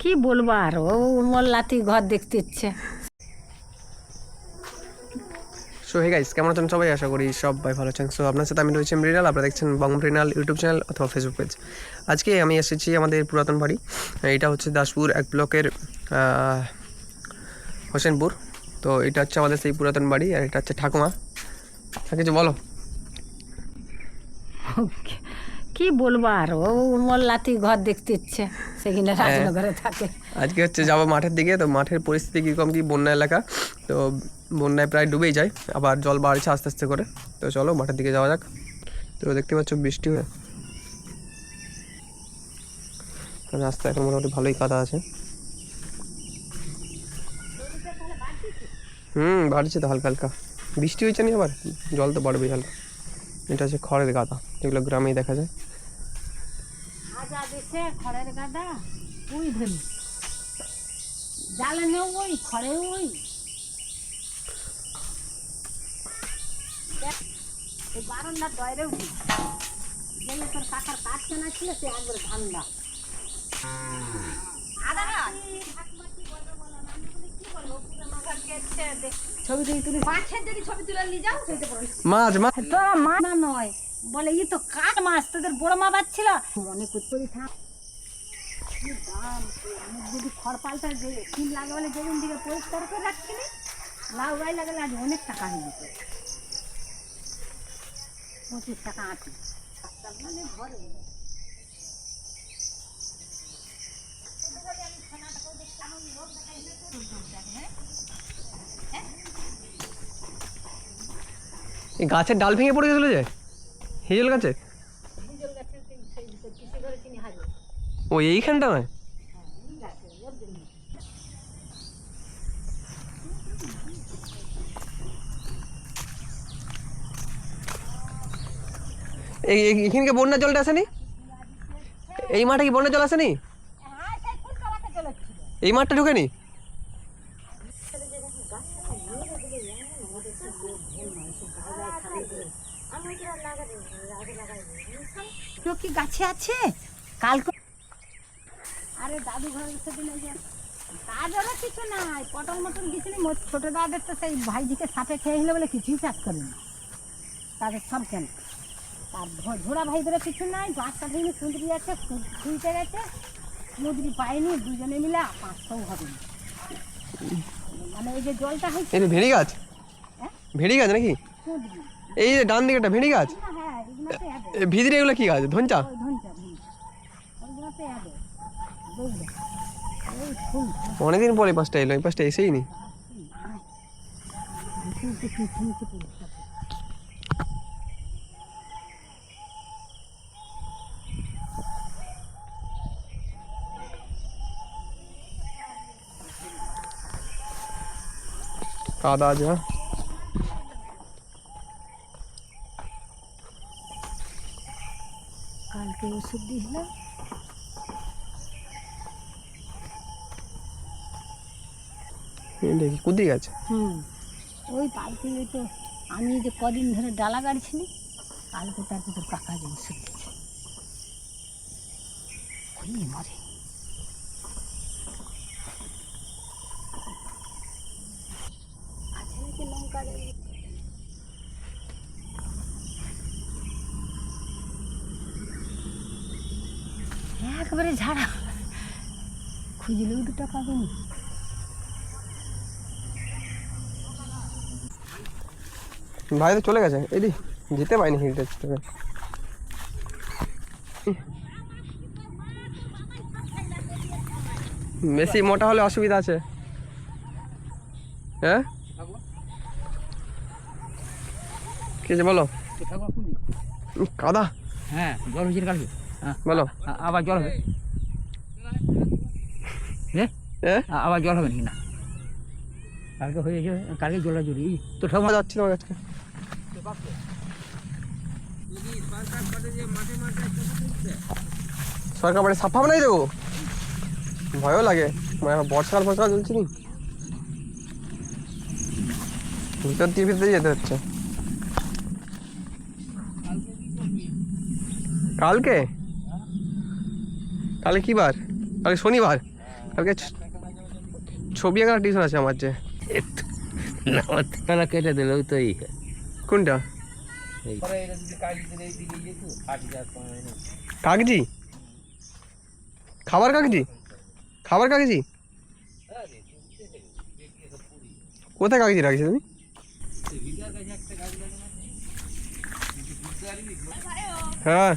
কি বলব আর? ও মোল্লাতি ঘর দেখতে ইচ্ছে। সো হে গাইস কেমন আছেন সবাই? আশা করি সবাই ভালো আছেন। সো আপনার সাথে আমি রয়েছি মৃণাল আপনারা দেখছেন বং মৃণাল ইউটিউব চ্যানেল অথবা ফেসবুক পেজ আজকে আমি এসেছি আমাদের পুরাতন বাড়ি। এটা হচ্ছে দাসপুর এক ব্লকের হোসেনপুর। তো এটা হচ্ছে আমাদের সেই পুরাতন বাড়ি আর এটা হচ্ছে ঠাকুমা। কিছু বলো। কি বলব আর? ও মোল্লাতি ঘর দেখতে ইচ্ছে। রাজনগরে থাকে। আজকে হচ্ছে যাব মাঠের দিকে তো মাঠের পরিস্থিতি কীরকম কি? বন্যা এলাকা তো বন্যায় প্রায় ডুবেই যায় আবার জল বাড়ছে আস্তে আস্তে করে। তো চলো মাঠের দিকে যাওয়া যাক। তো দেখতে পাচ্ছ বৃষ্টি হয়ে রাস্তা এখন মোটামুটি ভালোই কাদা আছে। হুম বাড়ছে তো হালকা হালকা। বৃষ্টি হয়েছে নি আবার? জল তো বাড়বেই হালকা। এটা হচ্ছে খড়ের গাদা এগুলো গ্রামেই দেখা যায়। আজা দেশে খড়ের গাদা ওই ধরি জালে নেও ওই খড়ে ওই। দেখ, বারান্দার দয়রে উঠি। গেলে তোর কাকার কাঠ কেনা ছিল সে একবার ঠান্ডা ছবি তুলি তুলি। মাছের যদি ছবি তুলে নিয়ে যাও মাছ মাছ। তোরা মা নয়। বলে ই তো কাঠ মাছ, তোদের বড় মা বাচ্ছিল। মনে করতে থাক যদি খড় পাল্টা যে তিন লাগে বলে যেদিন দিকে পরিষ্কার করে রাখছিলি, লাউ গাই লাগালে আজ অনেক টাকা হয়ে যেত। পঁচিশ টাকা আটি। মানে ঘরে গাছের ডাল ভেঙে পড়ে গেছিল যে? হিজল গাছে? ও, এইখানটা নয় এখানকে বন্যার জলটা আসেনি? এই মাঠে কি বন্যার জল আসেনি? এই মাঠটা ঢুকেনি? কি গাছে আছে? কালকে আরে দাদু ঘরে সেদিন ওই যে কাজেরও কিছু নাই পটল মটন কিছু নেই ছোটো দাদের তো সেই ভাইজিকে সাপে খেয়ে হলে বলে কিছুই চাষ করেনি তাদের সব কেন? তার ঝোড়া ভাইদেরও কিছু নাই বাচ্চা ভেঙে সুন্দরী আছে শুইতে গেছে। মুদরি পায়নি দুজনে মিলে পাঁচশোও হবে মানে এই যে জলটা হয়েছে ভেড়ি গাছ হ্যাঁ? ভেড়ি গাছ নাকি? সুন্দরী। এই যে ডান দিকেটা ভেড়ি গাছ? হ্যাঁ এগুলোতে হবে। এ, ভিতরে এগুলো কি গাছ? ধনচা? ওই ধনটা ধনটা ওইগুলোতে হবে। বুঝলে ওই ফুল। অনেকদিন পরে এই পাশটা এলো এই পাশটা এসেই নি। ফুলকে পিছু নিচে পড়ে থাকে। কাদা আছে কালকে ওষুধ দিয়েছিলাম দেখি কুদি গেছে? হুম ওই কালকে তো আমি যে কদিন ধরে ডালা গাড়ছিলি কালকে তার কিন্তু পাকা ওষুধ দিয়েছে। ওই মরে। একবারে ঝাড়া। খুঁজলেও দুটো পাবেন। ভাই তো চলে গেছে। এদি যেতে পারিনি হিলতে থেকে। বেশি মোটা হলে অসুবিধা আছে। হ্যাঁ? কি আছে বলো? কাদা। হ্যাঁ জল হয়েছে না কালকে। হ্যাঁ, বলো। আবার জল হবে? হ্যাঁ আবার জল হবে নাকি না? কালকে হয়েছে কালকে জলটা জড়ি তো সব মজা যাচ্ছিল আমার কাছে সরকার বাড়ি সাফা বানাই দেবো ভয়ও লাগে। মানে বর্ষাকাল ফর্ষাকাল চলছে নি? ভিতর দিয়ে ভিতরে যেতে হচ্ছে। কালকে? কালকে কি বার? কালকে শনিবার? কালকে ছবি আঁকার টিউশন আছে আমার যে। তারা কেটে দিল ওই তো এই। কোনটা? কাগজি? খাবার কাগজি? খাবার কাগজি? কোথায় কাগজি রাখছি তুমি? হ্যাঁ।